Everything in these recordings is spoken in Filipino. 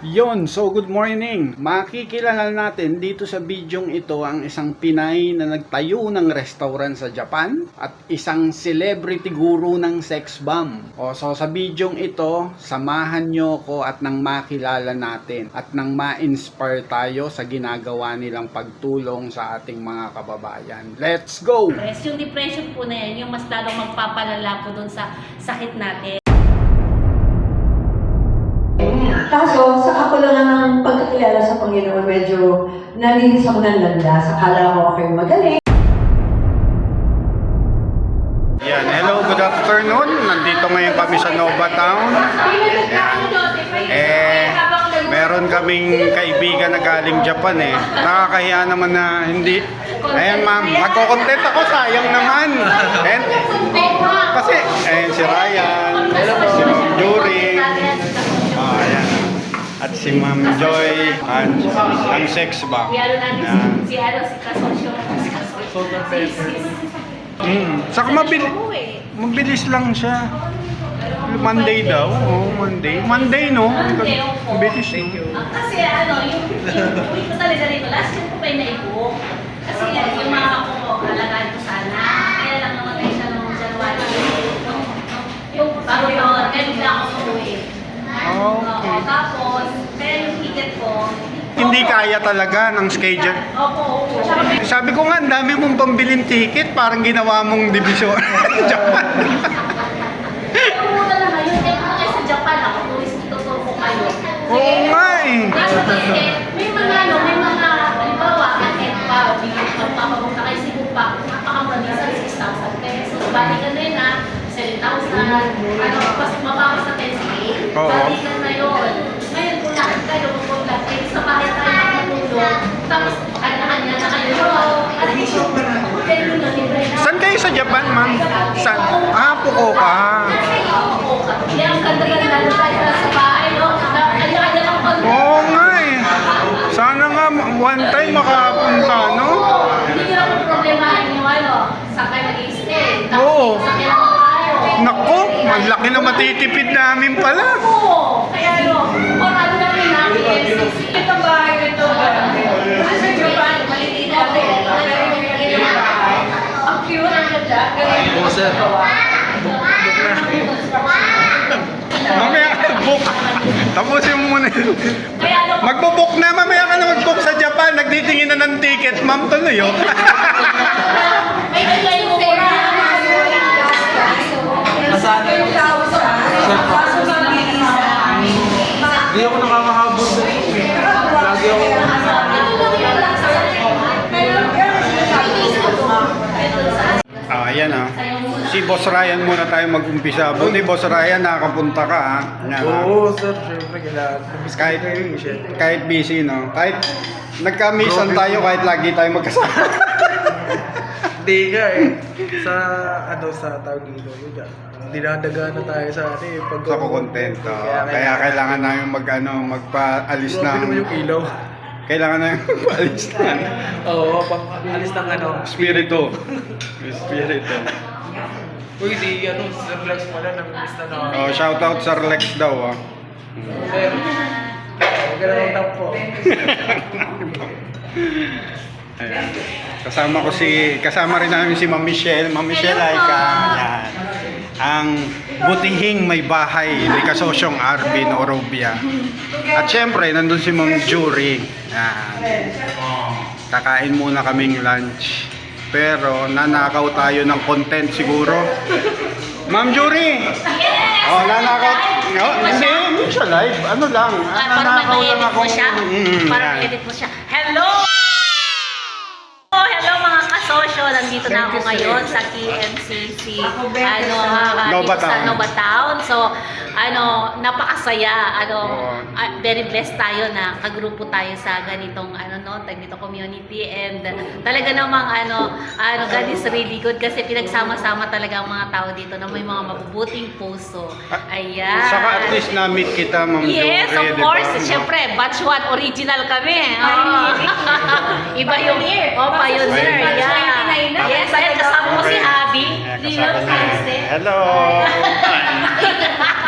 Yon, so good morning. Makikilala natin dito sa bidyong ito ang isang Pinay na nagtayo ng restaurant sa Japan at isang celebrity guru ng sex bomb. O so sa bidyong ito, samahan nyo ko at nang makilala natin at nang ma-inspire tayo sa ginagawa nilang pagtulong sa ating mga kababayan. Let's go! Yes, yung depression po na yan, yung mas lalong magpapalala po dun sa sakit natin. Kaso, sa ako lang ang pagkakilala sa Panginoon, medyo nalinis ako ng landas. Akala ko ako'y magaling. Yan, hello, good afternoon. Nandito ngayon kami sa Nova Town. Eh, meron kaming kaibigan na galing Japan eh. Nakakahiya naman na hindi. Ayan ma'am, magkocontent ako, sayang naman. And, kasi, ayan si Ryan, si Ma'am ayan. At si Ma'am Joy, at ang sex ba? Ano Yan. si, si ano, si Kasosyo. Si Kasosyo. Si, Mm, saka mabili, eh. mabilis lang siya. Monday daw. Oh, Monday. Monday, no? Monday, opo. Bilis, no? Ah, kasi ano, yung, yung ko talaga rito, last year ko pa yung naibuok. Kasi yan, yung mga ako ko, alagaan ko sana. Kaya lang namatay siya noong January. Nung- nung- Yung bago yun, kaya bigla ako umuwi. Okay. Oo, tapos, kaya yung ticket ko, Hindi kaya talaga ng schedule. Opo, opo. Sabi ko nga, ang dami mong pambiling ticket, parang ginawa mong division. Japan. Muna lang ngayon, kaya kung kayo sa Japan, ako turis ituturo ko kayo. Oo nga eh. Kaso kasi, may mga ano, may mga, halimbawa, kahit pa, bigyan ka, papapunta kayo Cebu pa, napakamura minsan 6,000 pesos. Balikan na yun ah, 7,000, ano, pas mabawas sa 10K, Oo. balikan na yun. Ngayon, kung lahat kayo pupunta, eh, sa bahay tayo magtutulong, tapos kanya-kanya na kayo. At least yung hotel nyo na libre na. Saan kayo sa Japan, ma'am? Sa Ah, Fukuoka. Yan, ang ganda-ganda na tayo sa bahay, no? Kanya-kanya lang pag... Oo nga eh. Sana nga one time makapunta, no? Hindi lang po problemahin yung ano, saan kayo mag-i-stay. Oo. Saan lang tayo. Na matitipid namin pala. Oo. Kaya ano, kung ano namin namin, MCC. Ito bahay ito. Sa Japan, maliit na ito. Ang cute, ang ganda. Oo, sir. Kaya ano, Magbo-book na, mamaya ka na mag-book sa Japan. Nagtitingin na ng ticket, ma'am, tuloy oh. may bigay mo ko na. Hindi ako nakakahabol Si Boss Ryan muna tayo mag-umpisa. Buti Boss Ryan, nakakapunta ka ah. Yan. Oo, sir. Siyempre, kailangan. Kahit, eh, kahit busy, no? Kahit nagka-missan tayo, kahit lagi tayo magkasama. Hindi nga eh. Sa, ano, sa tawag dito. Yun nga. Dinadaga na tayo sa ano eh. Pag sa content. oh. Kaya kailangan namin mag, ano, magpaalis Grabe ng... naman yung ilaw. Kailangan namin magpaalis ng Oo, pang alis ng ano. spirito. Spirito. Uy, di ano, Sir Lex pala, nami-miss na na. Oh, shoutout Sir Lex daw ah. Sir, huwag ka na ng tampo. Ayan. Kasama ko si kasama rin namin si Ma'am Michelle. Ma'am Michelle ay ka yan. Ang butihing may bahay ni kasosyong Arvin Orobia. At syempre, nandun si Ma'am Jury. Yan. Kakain muna kaming lunch. Pero nanakaw tayo ng content siguro. Ma'am Jury! Oh, nanakaw. Oh, hindi, hindi siya live. Ano lang. Ah, parang nanakaw may lang edit ako. mo siya. Mm, Parang yan. edit mo siya. Hello! Kasosyo. Nandito na ako ngayon sa KMCC. Ano, ah, Nova dito sa Town. Nova Town. So, ano, napakasaya. Ano, ah, very blessed tayo na kagrupo tayo sa ganitong ano no, ganito community and talaga namang ano, ano God is really good kasi pinagsama-sama talaga ang mga tao dito na may mga mabubuting puso. Ayan. Saka at least na-meet kita, Ma'am Yes, Jory, of course. Siyempre, batch 1 original kami. Oh. Iba yung Oh, pioneer. Batch Yeah. Yes, ayan kasama ko si Abby. Francis. Hello!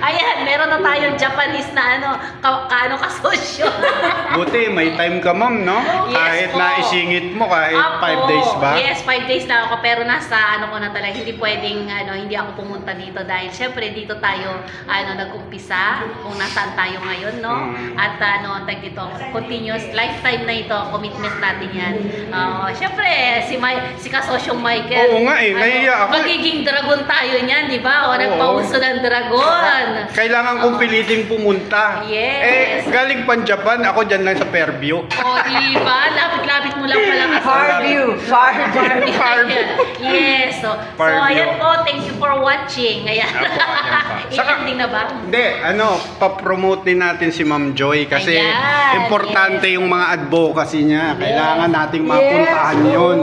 Ayan, meron na tayong Japanese na ano, ka, kaano kasosyo. Buti, may time ka ma'am, no? Yes kahit po. na isingit mo, kahit Apo. 5 days ba? Yes, 5 days lang ako pero nasa ano ko na talaga hindi pwedeng ano hindi ako pumunta dito dahil syempre dito tayo ano nag-umpisa kung nasaan tayo ngayon no Mm. at ano tag dito continuous lifetime na ito commitment natin yan. Uh, syempre si Mike, si kasosyong Michael. Oo nga eh, nahiya ako eh. Magiging dragon tayo niyan, di ba? O nagpauso ng dragon. Kailangan kong piliting pumunta. Yes. Eh, galing pan Japan, ako dyan lang sa Fairview. O di ba? Lapit-lapit mo lang pala kasi. Farview. Farview. Farview. yes. So, so Farview. ayan po. Thank you for watching. Ayan. Apo, ayan pa. Saka- I-ending na ba? Hindi, ano, papromote din natin si Ma'am Joy kasi Ayan, importante yes. yung mga advocacy niya. Kailangan nating mapuntahan yun.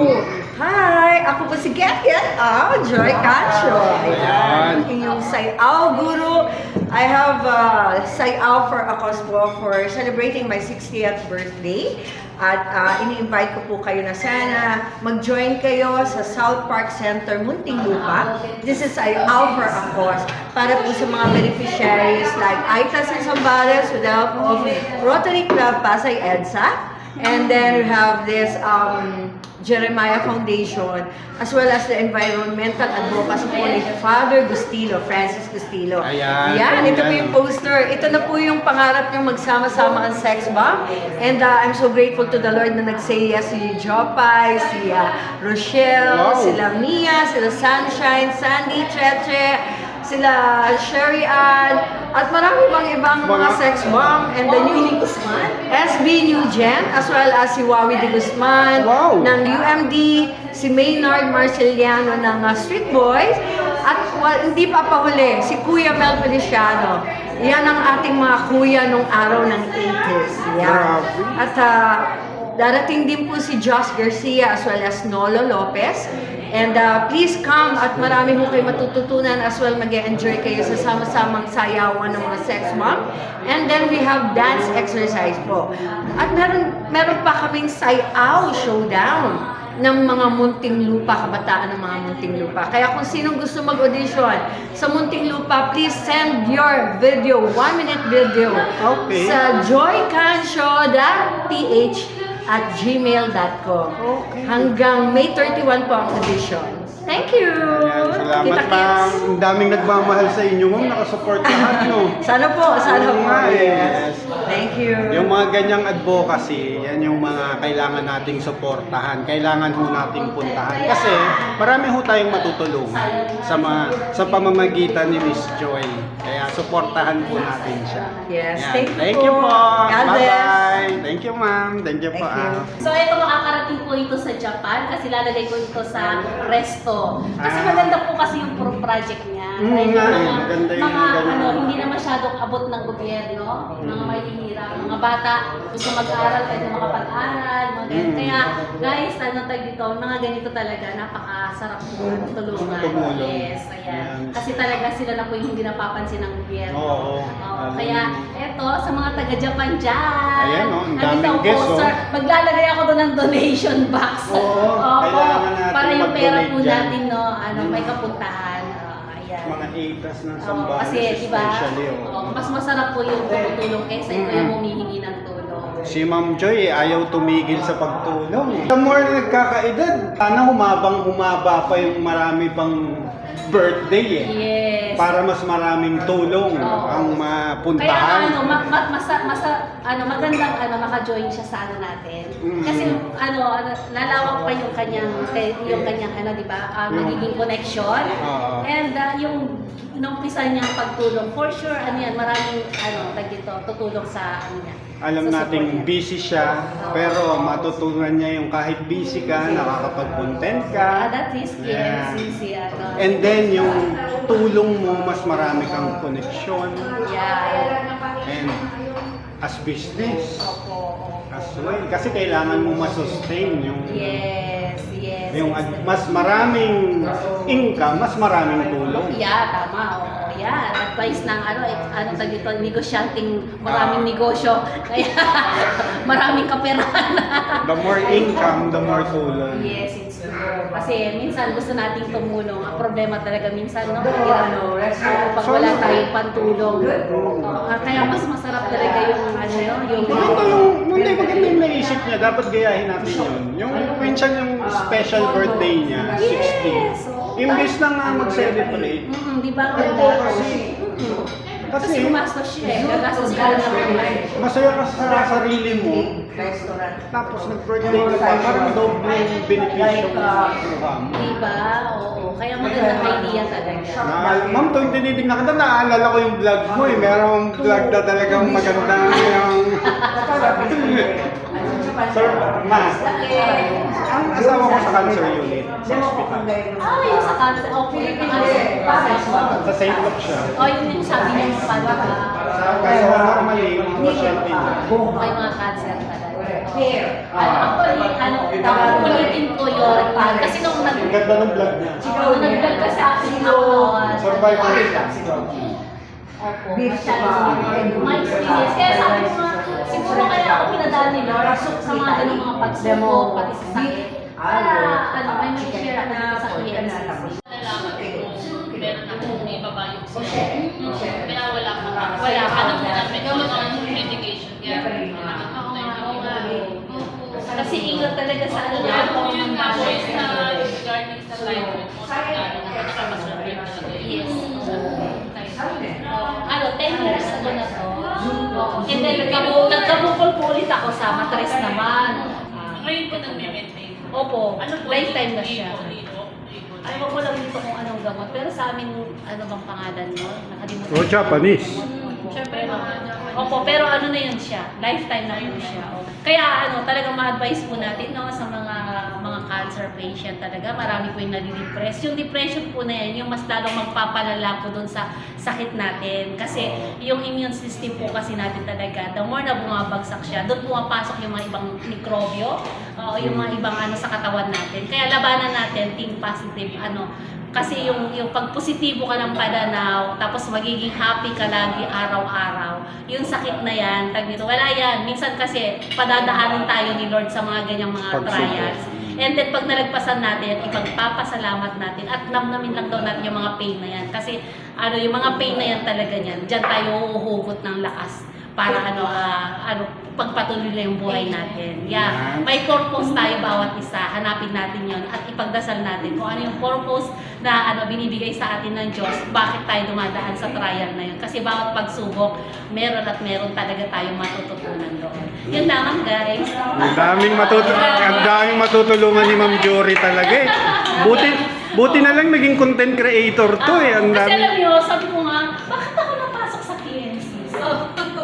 Hi! Ako po si Get Get Out, Joy Cancio. Ayan. Inyong Sayaw Guru. I have uh, Sayaw for Akos po for celebrating my 60th birthday. At uh, ini-invite ko po kayo na sana mag-join kayo sa South Park Center, Muntinlupa. This is Sayaw for Akos para po sa mga beneficiaries like Aitas and Sambales with the help of Rotary Club Pasay EDSA. And then we have this um, Jeremiah Foundation as well as the environmental advocacy po ni Father Gustilo, Francis Gustilo. Ayan. Yan, ito po Ayan. yung poster. Ito na po yung pangarap niyong magsama-sama ang sex bomb. And uh, I'm so grateful to the Lord na nag-say yes si Jopay, si uh, Rochelle, Wow. sila Mia, sila Sunshine, Sandy, Cheche, sila Sherry Ann, at marami pang ibang mga, Mga- sex bomb and the new SB New Gen as well as si Wawi de Guzman Wow. ng UMD, si Maynard Marceliano ng uh, Street Boys at well, hindi pa pahuli si Kuya Mel Feliciano. Yan ang ating mga kuya nung araw ng 80s. Yan. At uh, darating din po si Josh Garcia as well as Nolo Lopez. And uh, please come at marami ho kayo matututunan as well mag enjoy kayo sa sama-samang sayawan ng mga sex mom. And then we have dance exercise po. At meron, meron pa kaming sayaw showdown ng mga munting lupa, kabataan ng mga munting lupa. Kaya kung sinong gusto mag-audition sa munting lupa, please send your video, one minute video Okay. sa joycanshow.ph at gmail.com. Okay. Hanggang May 31 po ang audition. Thank you! Ayan, salamat Kita-kits. ma'am. Ang daming nagmamahal sa inyo, ma'am. Nakasupport lahat, no? Sana po, sana po. eh. Yes. Thank you. Yung mga ganyang advocacy, yan yung mga kailangan nating suportahan, kailangan ho nating puntahan. Kasi marami ho tayong matutulungan sa mga sa pamamagitan ni Miss Joy. Kaya suportahan po natin siya. Yes, Yan. thank you Thank po. you po. God bless. Bye-bye. Thank you, ma'am. Thank you po. Thank you. ah. So ito makakarating po ito sa Japan kasi lalagay ko ito sa resto. Kasi Ah. maganda po kasi yung pro project niya. Mm, Dahil nga yung eh. Maganda yung mga ganun. ano, hindi na masyadong abot ng gobyerno, mga may hinirang, mga bata gusto mag-aral, pwede makapag-aral, mga ganyan. Mm. Kaya guys, ano tag dito, mga ganito talaga, napakasarap po tulungan. Tumulong. Yes, ayan. Kasi talaga sila na po yung hindi napapansin ng gobyerno. Oo. Oo, Alam kaya eto sa mga taga-Japan dyan. Ayan, oh, ang Nandito daming ang guest, oh. Maglalagay ako doon ng donation box. Oo, kailangan natin para yung pera po natin, no, ano, may kapuntahan. Ayan. Mga itas ng Oo, Sambales kasi, di ba, especially. oh. mas masarap po yung tumutulong kaysa ikaw yung humihingi ng. Si Ma'am Joy eh, ayaw tumigil sa pagtulong. The more na nagkakaedad, sana humabang humaba pa yung marami pang birthday eh. Yes. Para mas maraming tulong Oo. ang Kaya mapuntahan. ano, ma, ma, masa, masa, ano, magandang ano, maka-join siya sa ano natin. Mm. Kasi ano, ano, lalawak pa yung kanyang, yung kanyang ano, di ba, ah, magiging connection. Oo. And ah, yung inumpisa niyang pagtulong, for sure, ano yan, maraming, ano, dito, tutulong sa, ano niya. Alam sa nating niya. busy siya, pero matutunan niya yung kahit busy ka, nakakapag-content ka. Ah, that is, Yeah. si, ano. And then yung tulong mo, mas marami kang connection. yeah. And as business, Opo, opo. as well. Kasi kailangan mo masustain yung Yes, yes. Yung ad- mas maraming income, mas maraming tulong. Yeah, tama. Oo, yan. Advice ng ano, eh, ano tag dito, negosyanteng maraming negosyo. Kaya maraming kaperahan. The more income, the more tulong. yes. Kasi minsan gusto nating tumulong. Ang problema talaga minsan, no? Hirap. ano, pag wala tayong pantulong. Ah, kaya mas masarap talaga yung ano yun, yung Maganda yung, hindi maganda yung naisip niya, dapat gayahin natin yun. Yung minsan yung special birthday niya, 60. Imbes na nga mag-celebrate, Mm, di ba? Kasi- kasi Kasi gumastos siya eh. Gagastos ka lang naman. Masaya ka sa sarili mo, Restaurant. tapos nag-birthday ka pa, parang dobleng benepisyo mo sa kuha mo. Di ba? Oo. Kaya magandang idea talaga. Na, ma'am, tuwing tinitignan kita, naalala ko yung vlog mo eh. Merong vlog na talagang maganda yung... Sir, ma, ang asawa ko sa cancer unit, sa hospital. Ah, yung sa cancer. Okay. Sa St. Luke siya. O, yun yung sabi niya yung paano ba? Kasi normally, yung mga pasyente niya. May mga cancer talaga. Here. Ano, actually, ano, ulitin ko yun. Kasi nung nag... Ang ganda ng vlog niya. Nung nag-vlog ka sa akin ako noon. Opo. Beef masyado. spa. May experience. Kaya sabi ko nga, siguro kaya ako pinadaan ni so, sa mga ganung mga pagsubok, pati sa sakit. Kaya, ano, may may share ako dito sa PNCC. nalaman ko meron akong may babayog siya. Mm. Kaya wala pa. Wala pa na gamot ang medication. Kaya kailangan ko Oo na nga, yung Kasi ingat talaga sa ano na po yun nga po sa mo sa yun. Yes. Ano, 10 years ago na to. And then, nagkabu- nagkabukol po ulit ako sa matres naman. Ah, Ngayon ko nag-maintain. Opo, Ano po? lifetime na siya. Ayaw ko lang dito kung anong gamot. Pero sa amin, ano bang pangalan mo? Nakalimutan. Oh, Japanese. Siyempre, mga Opo, pero ano na yun siya? Lifetime na yun siya. O. Kaya ano, talagang ma-advise po natin no, sa mga mga cancer patient talaga. Marami po yung nadidepress. Yung depression po na yan, yung mas lalong magpapalala po dun sa sakit natin. Kasi yung immune system po kasi natin talaga, the more na bumabagsak siya, doon pumapasok yung mga ibang mikrobyo, o yung mga ibang ano sa katawan natin. Kaya labanan natin, think positive, ano, kasi yung yung pag positibo ka ng pananaw, tapos magiging happy ka lagi araw-araw, yung sakit na yan, tag dito, wala yan. Minsan kasi padadaanan tayo ni Lord sa mga ganyang mga trials. And then pag nalagpasan natin, ipagpapasalamat natin at namnamin lang daw natin yung mga pain na yan. Kasi ano, yung mga pain na yan talaga niyan, diyan tayo huhugot ng lakas para ano, ah, ano, pagpatuloy na yung buhay natin. Yeah. May purpose tayo bawat isa. Hanapin natin yon at ipagdasal natin kung ano yung purpose na ano binibigay sa atin ng Diyos. Bakit tayo dumadaan sa trial na yun? Kasi bawat pagsubok, meron at meron talaga tayong matututunan doon. Yun lamang guys. Ang daming matutu ang daming matutulungan ni Ma'am Jory talaga eh. Buti buti na lang naging content creator to eh. Ang Ah, Kasi alam dami. niyo, sabi ko nga, bakit ako napasok sa PNC? So,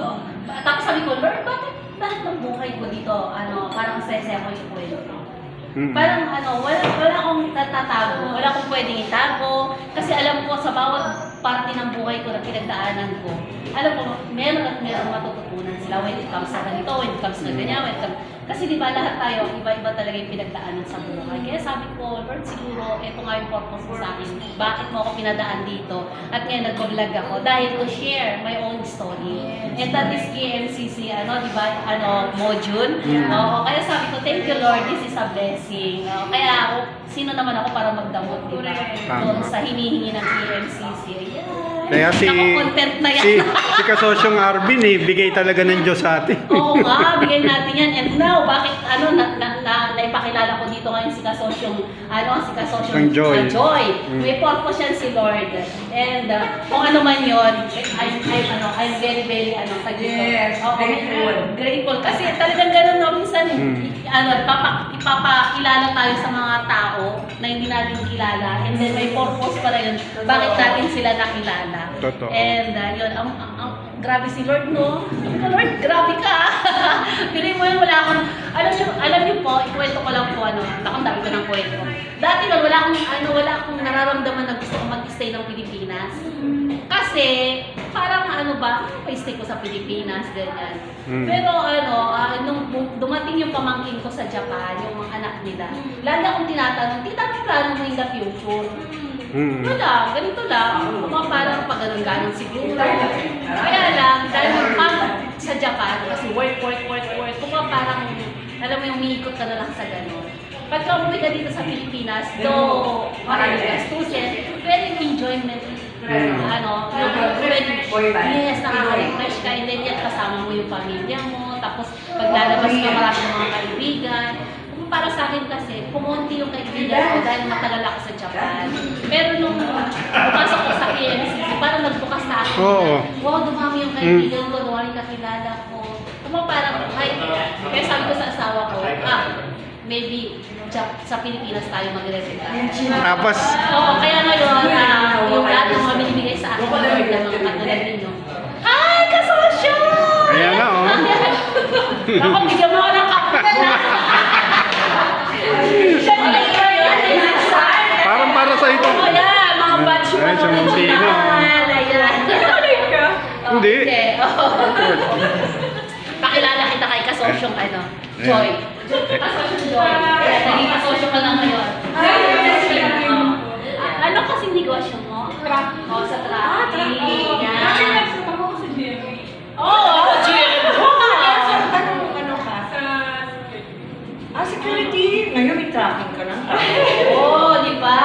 tapos sabi ko, Lord, bakit, bakit ang buhay ko dito, ano, parang saya-saya ko yung kwento? Mm. Parang ano, wala, wala akong natatago, wala akong pwedeng itago, kasi alam ko sa bawat parte ng buhay ko na pinagdaanan ko, alam ko, meron at meron matututunan sila when it comes sa ganito, when it comes na ganyan, when it comes, kasi di ba lahat tayo, iba-iba talaga yung pinagdaanan sa buhay. Kaya sabi ko, Lord, siguro, ito nga yung purpose mo sa akin. Bakit mo ako pinadaan dito? At ngayon nag-vlog ako dahil to share my own story. And that is KMCC, ano, di ba, ano, module. Oo, kaya sabi ko, thank you Lord, this is a blessing. Oo, kaya ako, sino naman ako para magdamot, di ba? Doon sa hinihingi ng KMCC. Ayan. Kaya si content na yan. si si Kasosyong Arvin eh, bigay talaga ng Diyos sa atin. Oo nga, bigay natin yan. And now, bakit ano na, na, na naipakilala ko dito ngayon si Kasosyong ano, si Kasosyong Ang Joy. ah, Joy. Mm. May purpose yan si Lord. And uh, kung ano man yun, I'm, I'm, ano, I'm very, very, ano, tag dito. Yes, Oo, grateful. Grateful. Kasi talagang ganun, no, minsan, Mm. ano, papa, ipapakilala tayo sa mga tao na hindi natin kilala. And then may purpose pala yun. Bakit natin sila nakilala. Totoo. And uh, yun, ang, ang, ang- grabe si Lord, no? Lord, grabe ka. Pili mo yun, wala akong, alam niyo, alam niyo po, ikwento ko lang po, ano, akong dami ko ng kwento. Dati nun, wala akong, ano, wala akong nararamdaman na gusto ko mag-stay ng Pilipinas. Kasi, parang ano ba, pa-stay ko sa Pilipinas, ganyan. Mm. Pero ano, ah, nung dumating yung pamangkin ko sa Japan, yung mga anak nila, lagi akong tinatanong, tita, yung plano mo in the future? Mm. Wala, ganito lang. Mga parang pag ganun-ganun siguro. Kaya lang, dahil pag sa Japan, kasi work, work, work, work, kung parang, alam mo yung umiikot ka na lang sa ganun. pagka umuwi ka dito sa Pilipinas, though marami gastusin, pwede yung enjoyment. Ano, yung pwede, yes, nakaka-refresh ka, and then yan kasama mo yung pamilya mo, tapos paglalabas ka marami mga kaibigan. Kung para sa akin kasi, pumunti yung kaibigan ko dahil matagal ako sa Japan. Pero nung pumasok ko sa PNCC, parang nagbukas sa akin. Oo. na, Wow, dumami yung kaibigan ko, dumami kakilala ko. Kuma parang, ay, kaya sabi ko sa asawa ko, ah, maybe sa, sa Pilipinas tayo magre-retire. Tapos, Oo, kaya ngayon, ah, yung lahat ng mga binibigay sa akin ng mga katulad ninyo. Hi, kasosyo! Ayan na, oh. Ako, bigyan mo ako ng kape na. Siya na yun, parang para sa ito. Oo, yan, mga batch mo. Ay, Montino. Ayan, ayan. Oh, Hindi. oo. Pakilala kita kay kasosyong ano, Joy. Kasosyong Joy. Kaya naging kasosyo ka lang ngayon. Oo. Ah, Ano kasi negosyo mo? Traffic. Oh, sa traffic. Yan. Oo, ako, Jim. Anong ano ka? Ah, security. Ngayon may tracking ka na. Oo, di ba?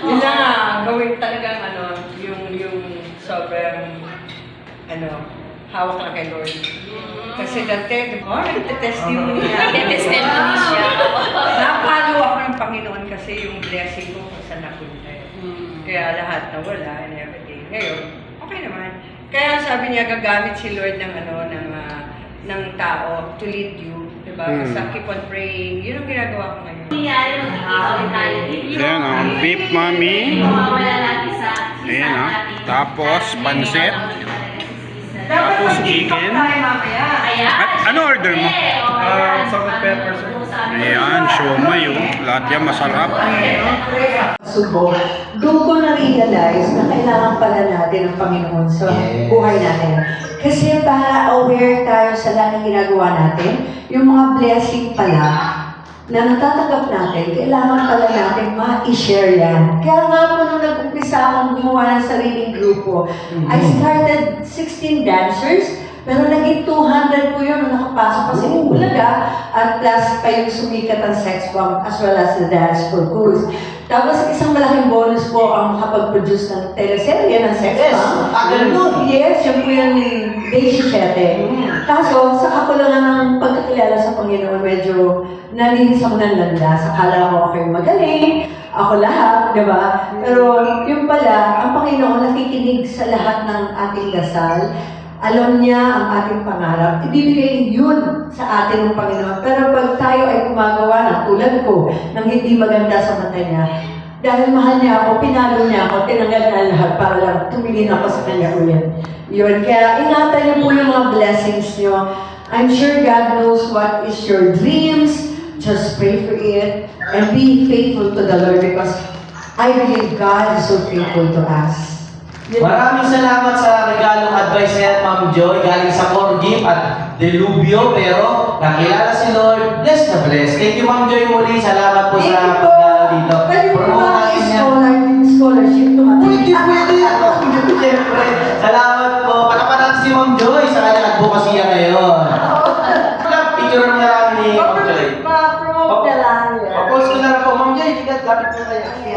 Yun na nga, gawin talagang ano, yung, yung sobrang, ano, hawak lang kay Lord. Kasi dati, oh, nagte-testimony niya. Nagte-testimony siya. Napalo ako ng Panginoon kasi yung blessing ko kung saan napunta. eh. Kaya lahat nawala and everything. Ngayon, okay naman. Kaya sabi niya, gagamit si Lord ng ano, ng, ah, ng tao to lead you. Diba? Hmm. Basta keep on praying. Yun ang ginagawa ko ngayon. Nangyayari, magkikita ulit tayo. Ayan, oh, beef sa Ayan, oh. Tapos, pansit. Dapat Tapos chicken. At ano order mo? Ah, salt and pepper. Ayan, siomay oh. Lahat yan masarap. Subo, doon ko na-realize na kailangan pala natin ng Panginoon sa Yes. buhay natin. Kasi para aware tayo sa lahat ng ginagawa natin, yung mga blessing pala na natatanggap natin, kailangan pala natin ma-share yan. Kaya nga po nung nag-umpisa akong gumawa ng sariling grupo, I started 16 dancers, pero naging 200 po yun nung nakapasok kasi yung Bulaga at plus pa yung sumikat ang sex bomb as well as the dance for goods. Tapos isang malaking bonus po ang makapag-produce ng teleserye ng sex Yes, bomb. tagal nun. Yes, yun po yung Day 17. Kaso, sa kakulangan ng pagkakilala sa Panginoon, medyo nalinis ako ng landas. Akala ko ako yung magaling, ako lahat, di ba? Pero yung pala, ang Panginoon nakikinig sa lahat ng ating dasal. Alam niya ang ating pangarap. Ibibigay yun sa atin ng Panginoon. Pero pag gumagawa na, tulad ko, ng hindi maganda sa mata niya, dahil mahal niya ako, pinalo niya ako, tinanggal na lahat para lang tumingin ako sa kanya ulit. Yun, kaya ingatan niyo po yung mga blessings niyo. I'm sure God knows what is your dreams. Just pray for it and be faithful to the Lord because I believe God is so faithful to us. Maraming salamat sa regalong advice niya, Ma'am Joy, galing sa Forgive at Delubio, pero nakilala si Lord, bless na bless. Thank you, Ma'am Joy, muli. Salamat po Thank sa you po. pagdala dito. Pwede po ba scholar, scholarship tumating? Pwede, pwede. Siyempre. Salamat po. Patapanan si Ma'am Joy sa kanyang advokasya ngayon. Picture na namin ni Ma'am Joy. Pa-promote na lang yan. Papos ko na lang po, Ma'am Joy. Tigat, lapit po kayo.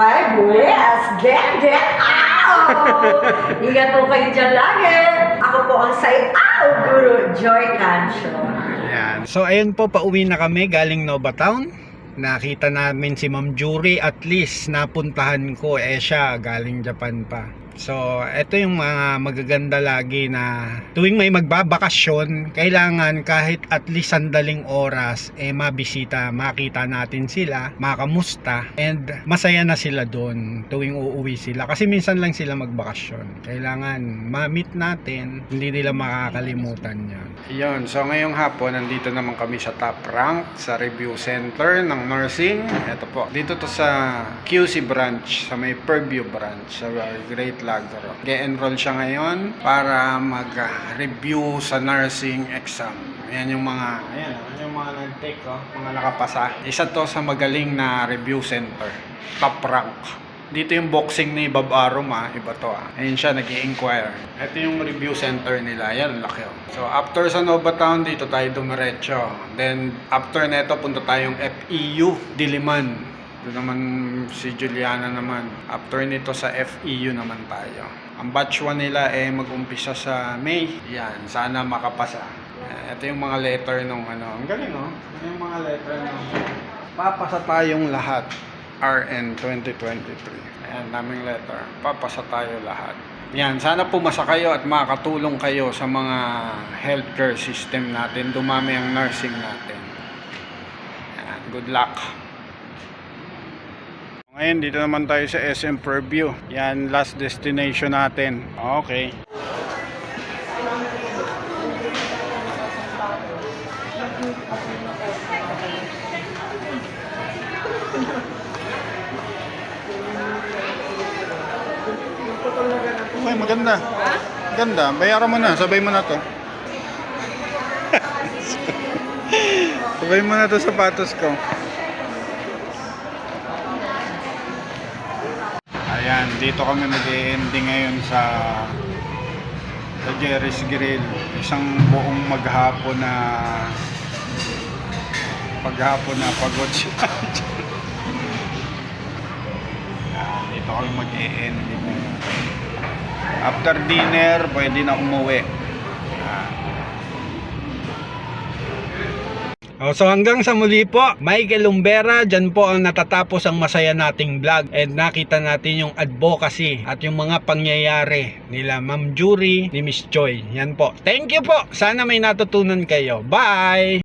Five West. Get, get out! Ingat po kayo dyan lagi. Ako po ang say out guru, Joy Cancho. Ayan. So ayun po, pauwi na kami galing Nova Town. Nakita namin si Ma'am Jury at least napuntahan ko eh siya galing Japan pa. So, ito yung mga magaganda lagi na tuwing may magbabakasyon, kailangan kahit at least sandaling oras, eh mabisita, makita natin sila, makamusta, and masaya na sila doon tuwing uuwi sila. Kasi minsan lang sila magbakasyon. Kailangan ma-meet natin, hindi nila makakalimutan yan. Yun, so ngayong hapon, nandito naman kami sa Top Rank, sa review center ng nursing. Ito po, dito to sa QC branch, sa may Purview branch, sa Great Milagro. Ge-enroll siya ngayon para mag-review sa nursing exam. Ayan yung mga, ayan yung mga nag-take, oh, mga nakapasa. Isa to sa magaling na review center. Top rank. Dito yung boxing ni Bob Arum ah, iba to ah. Ayun siya, nag inquire Ito yung review center nila, yan, laki oh. So after sa Nova Town, dito tayo dumiretso. Then after neto, punta tayong FEU, Diliman. Doon naman si Juliana naman. After nito sa FEU naman tayo. Ang batch 1 nila eh mag-umpisa sa May. Yan, sana makapasa. Eh, Ito yung mga letter nung ano. Ang galing oh. Ito yung mga letter nung papasa tayong lahat. RN 2023. Ayan, daming letter. Papasa tayo lahat. Yan, sana pumasa kayo at makakatulong kayo sa mga healthcare system natin. Dumami ang nursing natin. Yan, good luck. Ngayon, dito naman tayo sa SM Purview. Yan, last destination natin. Okay. Okay, maganda. Ganda. Bayaran mo na. Sabay mo na to. Sabay mo na to sapatos ko. Ayan, dito kami mag-ending ngayon sa sa Jerry's Grill. Isang buong maghapon na paghapon na pagod siya. Ayan, dito kami mag-ending. After dinner, pwede na umuwi. Oh, so hanggang sa muli po, Michael Lumbera, dyan po ang natatapos ang masaya nating vlog and nakita natin yung advocacy at yung mga pangyayari nila Ma'am Jury ni Miss Choi. Yan po. Thank you po. Sana may natutunan kayo. Bye!